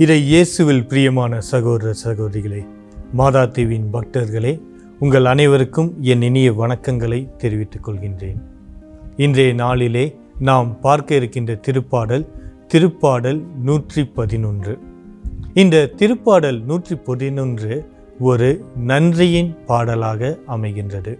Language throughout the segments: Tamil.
இதை இயேசுவில் பிரியமான சகோதர சகோதரிகளே மாதா தீவின் பக்தர்களே உங்கள் அனைவருக்கும் என் இனிய வணக்கங்களை தெரிவித்துக் கொள்கின்றேன். இன்றைய நாளிலே நாம் பார்க்க இருக்கின்ற திருப்பாடல் திருப்பாடல் நூற்றி பதினொன்று இந்த திருப்பாடல் நூற்றி பதினொன்று ஒரு நன்றியின் பாடலாக அமைகின்றது.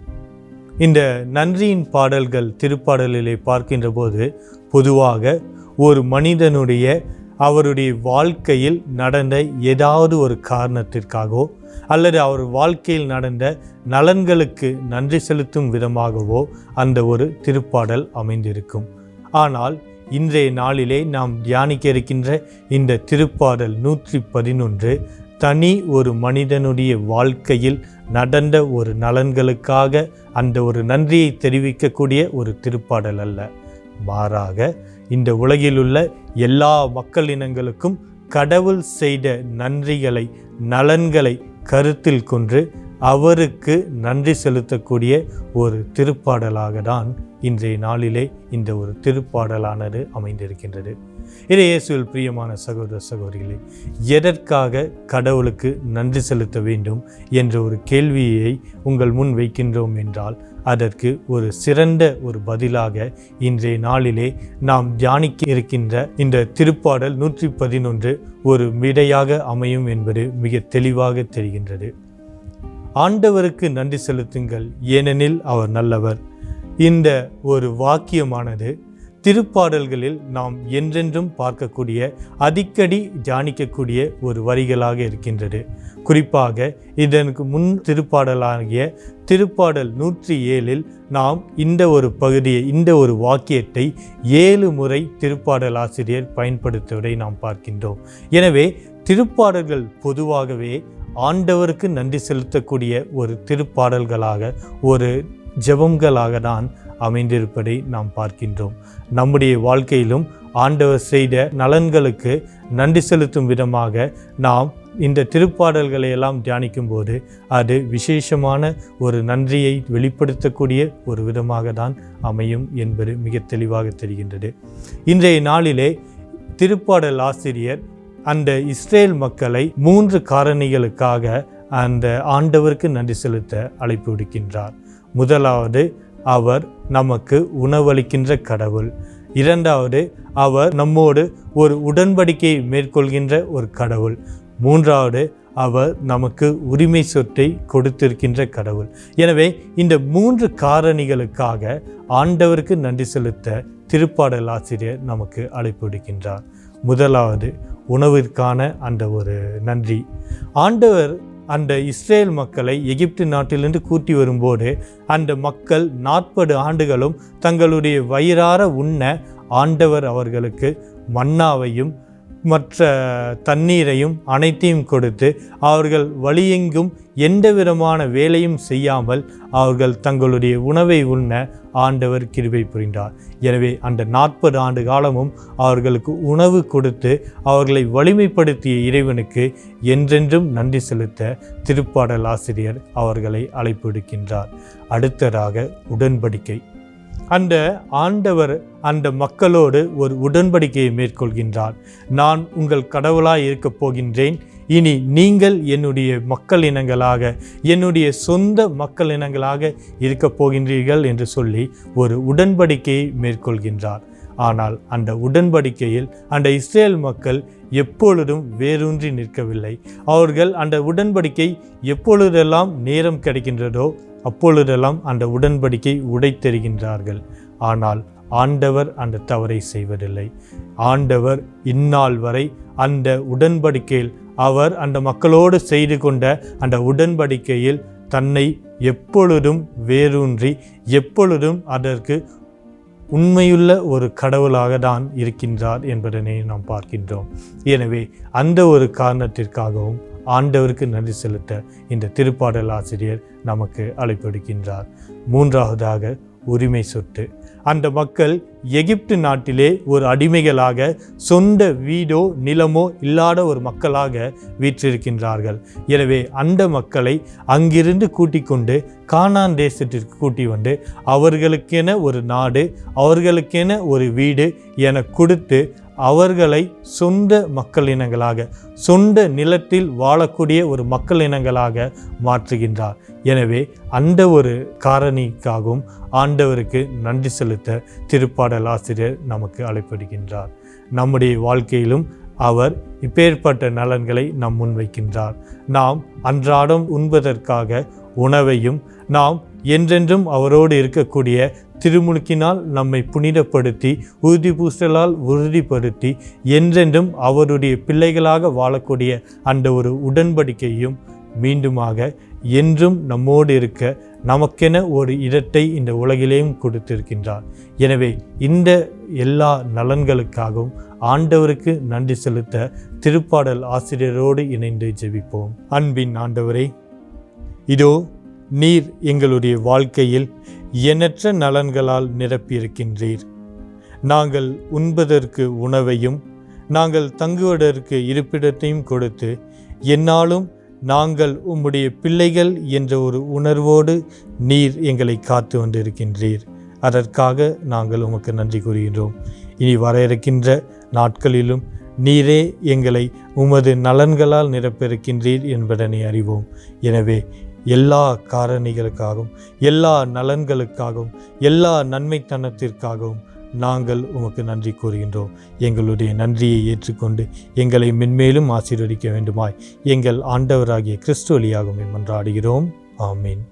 இந்த நன்றியின் பாடல்கள் திருப்பாடலிலே பார்க்கின்ற போது பொதுவாக ஒரு மனிதனுடைய அவருடைய வாழ்க்கையில் நடந்த ஏதாவது ஒரு காரணத்திற்காகவோ அல்லது அவர் வாழ்க்கையில் நடந்த நலன்களுக்கு நன்றி செலுத்தும் விதமாகவோ அந்த ஒரு திருப்பாடல் அமைந்திருக்கும். ஆனால் இன்றைய நாளிலே நாம் தியானிக்க இருக்கின்ற இந்த திருப்பாடல் நூற்றி பதினொன்று தனி ஒரு மனிதனுடைய வாழ்க்கையில் நடந்த ஒரு நலன்களுக்காக அந்த ஒரு நன்றியை தெரிவிக்கக்கூடிய ஒரு திருப்பாடல் அல்ல. மாறாக இந்த உலகிலுள்ள எல்லா மக்கள் இனங்களுக்கும் கடவுள் செய்த நன்றிகளை நலன்களை கருத்தில் கொண்டு அவருக்கு நன்றி செலுத்தக்கூடிய ஒரு திருப்பாடலாக தான் இன்றைய நாளிலே இந்த ஒரு திருப்பாடலானது அமைந்திருக்கின்றது. இதை இயேசுவில் பிரியமான சகோதர சகோதரிகளே எதற்காக கடவுளுக்கு நன்றி செலுத்த வேண்டும் என்ற ஒரு கேள்வியை உங்கள் முன் வைக்கின்றோம் என்றால் அதற்கு ஒரு சிறந்த ஒரு பதிலாக இன்றைய நாளிலே நாம் தியானிக்க இருக்கின்ற இந்த திருப்பாடல் நூற்றி பதினொன்று ஒரு விடையாக அமையும் என்பது மிக தெளிவாக தெரிகின்றது. ஆண்டவருக்கு நன்றி செலுத்துங்கள் ஏனெனில் அவர் நல்லவர். இந்த ஒரு வாக்கியமானது திருப்பாடல்களில் நாம் என்றென்றும் பார்க்கக்கூடிய அடிக்கடி தியானிக்கக்கூடிய ஒரு வரிகளாக இருக்கின்றது. குறிப்பாக இதற்கு முன் திருப்பாடலாகிய திருப்பாடல் நூற்றி ஏழில் நாம் இந்த ஒரு பகுதியை இந்த ஒரு வாக்கியத்தை ஏழு முறை திருப்பாடல் ஆசிரியர் பயன்படுத்துவதை நாம் பார்க்கின்றோம். எனவே திருப்பாடல்கள் பொதுவாகவே ஆண்டவருக்கு நன்றி செலுத்தக்கூடிய ஒரு திருப்பாடல்களாக ஒரு ஜெபங்களாக தான் அமைந்திருப்பதை நாம் பார்க்கின்றோம். நம்முடைய வாழ்க்கையிலும் ஆண்டவர் செய்த நலன்களுக்கு நன்றி செலுத்தும் விதமாக நாம் இந்த திருப்பாடல்களை எல்லாம் தியானிக்கும் போது அது விசேஷமான ஒரு நன்றியை வெளிப்படுத்தக்கூடிய ஒரு விதமாக தான் அமையும் என்பது மிக தெளிவாக தெரிகின்றது. இன்றைய நாளிலே திருப்பாடல் ஆசிரியர் அந்த இஸ்ரேல் மக்களை மூன்று காரணிகளுக்காக அந்த ஆண்டவருக்கு நன்றி செலுத்த அழைப்பு விடுக்கின்றார். முதலாவது அவர் நமக்கு உணவளிக்கின்ற கடவுள். இரண்டாவது அவர் நம்மோடு ஒரு உடன்படிக்கையை மேற்கொள்கின்ற ஒரு கடவுள். மூன்றாவது அவர் நமக்கு உரிமை சொத்தை கொடுத்திருக்கின்ற கடவுள். எனவே இந்த மூன்று காரணிகளுக்காக ஆண்டவருக்கு நன்றி செலுத்த திருப்பாடல் ஆசிரியர் நமக்கு அழைப்பு விடுக்கின்றார். முதலாவது உணவிற்கான அந்த ஒரு நன்றி. ஆண்டவர் அந்த இஸ்ரேல் மக்களை எகிப்து நாட்டிலிருந்து கூட்டி வரும்போது அந்த மக்கள் நாற்பது ஆண்டுகளும் தங்களுடைய வயிறார உண்ண ஆண்டவர் அவர்களுக்கு மன்னாவையும் மற்ற தண்ணீரையும் அனைத்தையும் கொடுத்து அவர்கள் வழியெங்கும் எந்த விதமான வேலையும் செய்யாமல் அவர்கள் தங்களுடைய உணவை உண்ண ஆண்டவர் கிருபை புரிந்தார். எனவே அந்த நாற்பது ஆண்டு காலமும் அவர்களுக்கு உணவு கொடுத்து அவர்களை வலிமைப்படுத்திய இறைவனுக்கு என்றென்றும் நன்றி செலுத்த திருப்பாடல் ஆசிரியர் அவர்களை அழைப்பு விடுக்கின்றார். அடுத்ததாக உடன்படிக்கை. அந்த ஆண்டவர் அந்த மக்களோடு ஒரு உடன்படிக்கையை மேற்கொள்கின்றார். நான் உங்கள் கடவுளாய் இருக்கப் போகின்றேன். இனி நீங்கள் என்னுடைய மக்கள் இனங்களாக என்னுடைய சொந்த மக்கள் இனங்களாக இருக்கப் போகின்றீர்கள் என்று சொல்லி ஒரு உடன்படிக்கையை மேற்கொள்கின்றார். ஆனால் அந்த உடன்படிக்கையில் அந்த இஸ்ரேல் மக்கள் எப்பொழுதும் வேரூன்றி நிற்கவில்லை. அவர்கள் அந்த உடன்படிக்கை எப்பொழுதெல்லாம் நேரம் கிடைக்கின்றதோ அப்பொழுதெல்லாம் அந்த உடன்படிக்கை உடைத்தெறிகின்றார்கள் ஆனால் ஆண்டவர் அந்த தவறை செய்வதில்லை. ஆண்டவர் இந்நாள் வரை அந்த உடன்படிக்கையில் அவர் அந்த மக்களோடு செய்து கொண்ட அந்த உடன்படிக்கையில் தன்னை எப்பொழுதும் வேரூன்றி எப்பொழுதும் அதற்கு உண்மையுள்ள ஒரு கடவுளாக தான் இருக்கின்றார் என்பதனை நாம் பார்க்கின்றோம். எனவே அந்த ஒரு காரணத்திற்காகவும் ஆண்டவருக்கு நன்றி செலுத்த இந்த திருப்பாடல் ஆசிரியர் நமக்கு அழைப்படுகின்றார் மூன்றாவதாக உரிமை சொத்து. அந்த மக்கள் எகிப்து நாட்டிலே ஒரு அடிமைகளாக சொந்த வீடோ நிலமோ இல்லாத ஒரு மக்களாக வீற்றிருக்கின்றார்கள். எனவே அந்த மக்களை அங்கிருந்து கூட்டிக் கொண்டு கானான் தேசத்திற்கு கூட்டி வந்து அவர்களுக்கென ஒரு நாடு அவர்களுக்கென ஒரு வீடு என கொடுத்து அவர்களை சொந்த மக்கள் இனங்களாக சொந்த நிலத்தில் வாழக்கூடிய ஒரு மக்கள் இனங்களாக மாற்றுகின்றார். எனவே அந்த ஒரு காரணிக்காகவும் ஆண்டவருக்கு நன்றி செலுத்த திருப்பாடல் ஆசிரியர் நமக்கு அழைப்படுகின்றார். நம்முடைய வாழ்க்கையிலும் அவர் இப்பேற்பட்ட நலன்களை நம் முன்வைக்கின்றார் நாம் அன்றாடம் உண்பதற்காக உணவையும் நாம் என்றென்றும் அவரோடு இருக்கக்கூடிய திருமுழுக்கினால் நம்மை புனிதப்படுத்தி உறுதி பூசலால் உறுதிப்படுத்தி என்றென்றும் அவருடைய பிள்ளைகளாக வாழக்கூடிய அந்த ஒரு உடன்படிக்கையும் மீண்டுமாக என்றும் நம்மோடு இருக்க நமக்கென ஒரு இடத்தை இந்த உலகிலேயும் கொடுத்திருக்கின்றார். எனவே இந்த எல்லா நலன்களுக்காகவும் ஆண்டவருக்கு நன்றி செலுத்த திருப்பாடல் ஆசிரியரோடு இணைந்து ஜெபிப்போம். அன்பின் ஆண்டவரே இதோ நீர் எங்களுடைய வாழ்க்கையில் எண்ணற்ற நலன்களால் நிரப்பியிருக்கின்றீர். நாங்கள் உண்பதற்கு உணவையும் நாங்கள் தங்குவதற்கு இருப்பிடத்தையும் கொடுத்து என்னாலும் நாங்கள் உம்முடைய பிள்ளைகள் என்ற ஒரு உணர்வோடு நீர் எங்களை காத்து வந்திருக்கின்றீர். அதற்காக நாங்கள் உமக்கு நன்றி கூறுகின்றோம். இனி வர இருக்கின்ற நாட்களிலும் நீரே எங்களை உமது நலன்களால் நிரப்பிருக்கின்றீர் என்பதனை அறிவோம். எனவே எல்லா காரணிகளுக்காகவும் எல்லா நலன்களுக்காகவும் எல்லா நன்மைத்தனத்திற்காகவும் நாங்கள் உமக்கு நன்றி கூறுகின்றோம். எங்களுடைய நன்றியை ஏற்றுக்கொண்டு எங்களை மென்மேலும் ஆசீர்வதிக்க வேண்டுமாய் எங்கள் ஆண்டவராகிய கிறிஸ்து வழியாகவும் மன்றாடுகிறோம் ஆமீன்.